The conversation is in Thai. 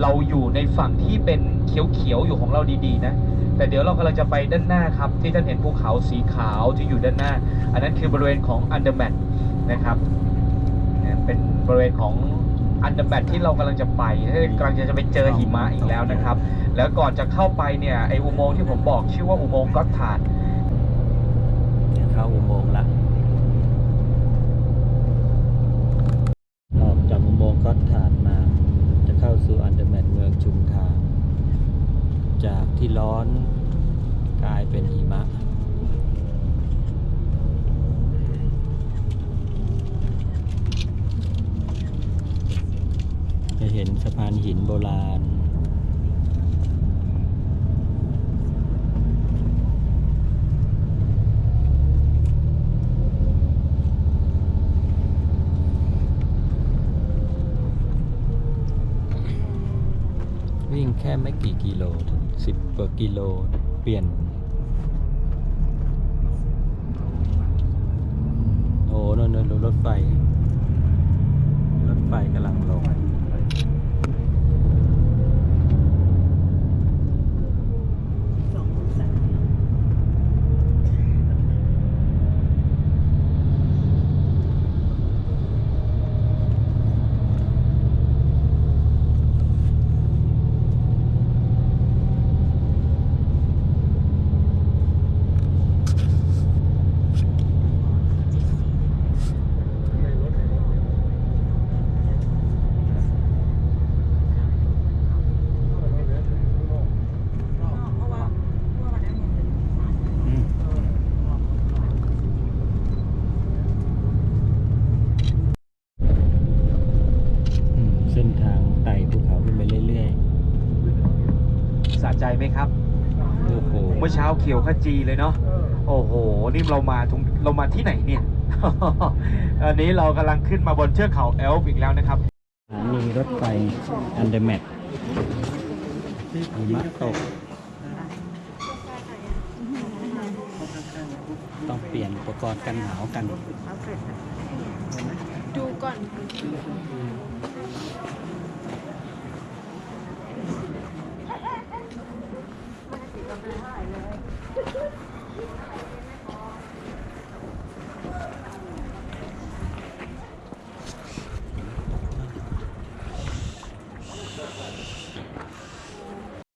เราอยู่ในฝั่งที่เป็นเขียวๆอยู่ของเราดีๆนะ แต่เดี๋ยวเรากำลังจะไปด้านหน้าครับ ที่ท่านเห็นภูเขาสีขาวที่อยู่ด้านหน้า อันนั้นคือบริเวณของอันเดอร์แมทนะครับเนี่ยเป็นบริเวณของอันเดอร์แมทที่เรากำลังจะไปกำลังจะไปเจอหิมะอีกแล้วนะครับ แล้วก่อนจะเข้าไปเนี่ยไออุโมงค์ที่ผมบอกชื่อว่าอุโมงค์ก็อตถาดเข้าอุโมงค์ละออกจากอุโมงค์ก็ถาดมา จะเข้าสู่อันเดอร์แมทเมืองชุมทาง จาก ที่ร้อนกลายเป็นหิมะจะเห็นสะพานหินโบราณ วิ่งแค่ไม่กี่กิโลถึง สิบกว่ากิโลเปลี่ยน โอ้นนนรถไฟ รถไฟกำลังลง อืมอืมเส้นทางไต่ภูเขาขึ้นไปเรื่อย สะ ใจไหมครับๆโอ้โห เมื่อเช้าเขียวขจีเลยเนาะ โอ้โห นี่เรามาตรงเรามาที่ไหนเนี่ย อันนี้เรากำลังขึ้นมาบนเทือกเขาเอลป์อีกแล้วนะครับสถานีรถไฟอันเดอร์แมทหิมะตก ต้องเปลี่ยนอุปกรณ์กันหนาวกัน ดูก่อน